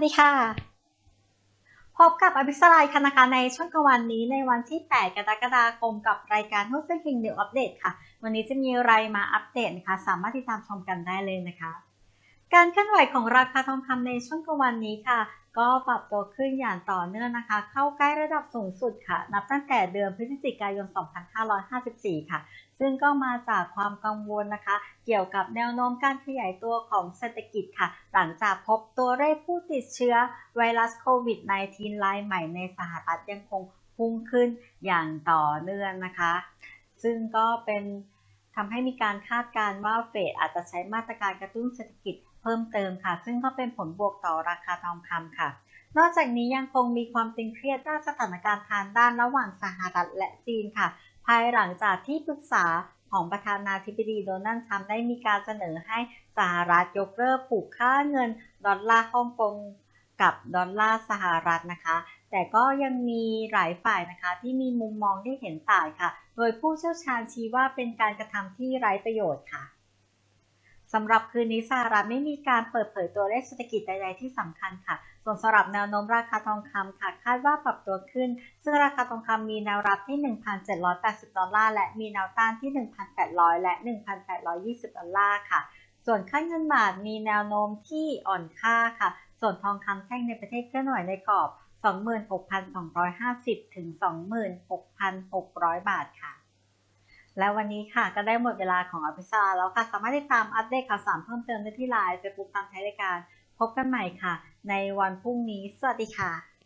สดีค่ะ พบกับอภิสรายคนะคะในช่วงกลางวันนี้ในวันที่ 8 กรกฎาคมกับรายการหุ้นเซ็นคิงเดลอัปเดตค่ะ วันนี้จะมีอะไรมาอัปเดตนะคะ สามารถติดตามชมกันได้เลยนะคะ การเคลื่อนไหวของราคาทองคำในช่วงกลางวันนี้ค่ะ ก็ปรับตัวขึ้นอย่างต่อเนื่องนะคะ เข้าใกล้ระดับสูงสุดค่ะ นับตั้งแต่เดือนพฤศจิกายน 2554 ค่ะ ซึ่งก็มาจากความกังวลนะคะ เกี่ยวกับแนวโน้มการขยายตัวของเศรษฐกิจค่ะ หลังจากพบตัวเลขผู้ติดเชื้อไวรัสโควิด -19 รายใหม่ในสหรัฐยังคงพุ่งขึ้นอย่างต่อเนื่องนะคะ ซึ่งก็เป็น ทำให้มีการคาดการณ์ว่าเฟดอาจจะใช้มาตรการกระตุ้นเศรษฐกิจเพิ่มเติมค่ะ ซึ่งก็เป็นผลบวกต่อราคาทองคำค่ะ นอกจากนี้ยังคงมีความตึงเครียดด้านสถานการณ์ทางด้านระหว่างสหรัฐและจีนค่ะ ภายหลังจากที่ปรึกษาของประธานาธิบดีโดนัลด์ทรัมป์ได้มีการเสนอให้สหรัฐยกเลิกผูกค่าเงินดอลลาร์ฮ่องกงกับดอลลาร์สหรัฐนะคะ แต่ก็ยังมีหลายฝ่ายนะคะ ที่มีมุมมองที่เห็นต่างค่ะ โดยผู้เชี่ยวชาญชี้ว่าเป็นการกระทำที่ไร้ประโยชน์ค่ะสำหรับคืนนี้สหรัฐไม่มีการเปิดเผยตัวเลขเศรษฐกิจใดๆที่สำคัญค่ะ ส่วนสำหรับแนวโน้มราคาทองคำค่ะ คาดว่าปรับตัวขึ้น ซึ่งราคาทองคำมีแนวรับที่ 1,780 ดอลลาร์ และมีแนวต้านที่ 1,800 และ 1,820 ดอลลาร์ค่ะ ส่วนค่าเงินบาทมีแนวโน้มที่อ่อนค่าค่ะ ส่วนทองคำแท่งในประเทศเคลื่อนไหวในกรอบ 26,250 ถึง 26,600 บาทค่ะ และวันนี้ค่ะก็ได้หมดเวลาของอภิชาแล้วค่ะ สามารถติดตามอัปเดตข่าวสารเพิ่มเติมได้ที่ไลน์เฟซบุ๊กตามใช้รายการ พบกันใหม่ค่ะ ในวันพรุ่งนี้ สวัสดีค่ะ